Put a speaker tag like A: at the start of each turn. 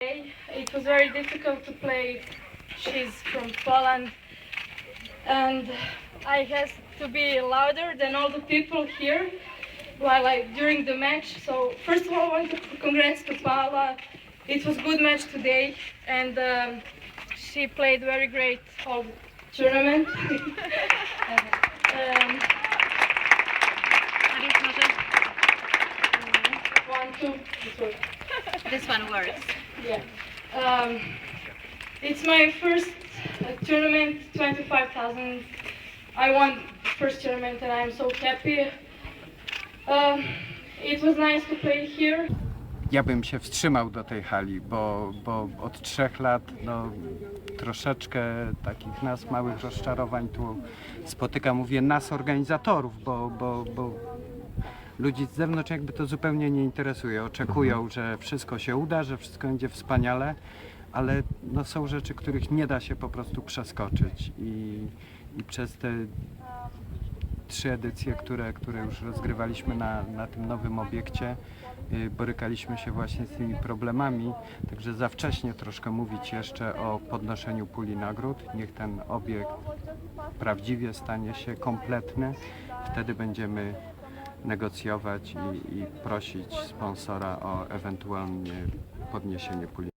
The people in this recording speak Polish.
A: It was very difficult to play. She's from Poland, and I had to be louder than all the people here while I during the match. So first of all, I want to congrats to Paula. It was a good match today, and um, she played very great all tournament. um, one, two, three.
B: This one works.
A: Yeah. Um, it's my first uh, tournament, 25,000. I won first tournament and I'm so happy. Um, it was nice to play here.
C: Ja bym się wstrzymał do tej hali, bo, bo od trzech lat no, troszeczkę takich nas małych rozczarowań tu spotykam. Mówię nas organizatorów, bo, bo, bo ludzi z zewnątrz jakby to zupełnie nie interesuje. Oczekują, że wszystko się uda, że wszystko będzie wspaniale, ale no, są rzeczy, których nie da się po prostu przeskoczyć i, i przez te trzy edycje, które, które już rozgrywaliśmy na, na tym nowym obiekcie, y, borykaliśmy się właśnie z tymi problemami, także za wcześnie troszkę mówić jeszcze o podnoszeniu puli nagród. Niech ten obiekt prawdziwie stanie się kompletny. Wtedy będziemy negocjować i, i prosić sponsora o ewentualnie podniesienie puli.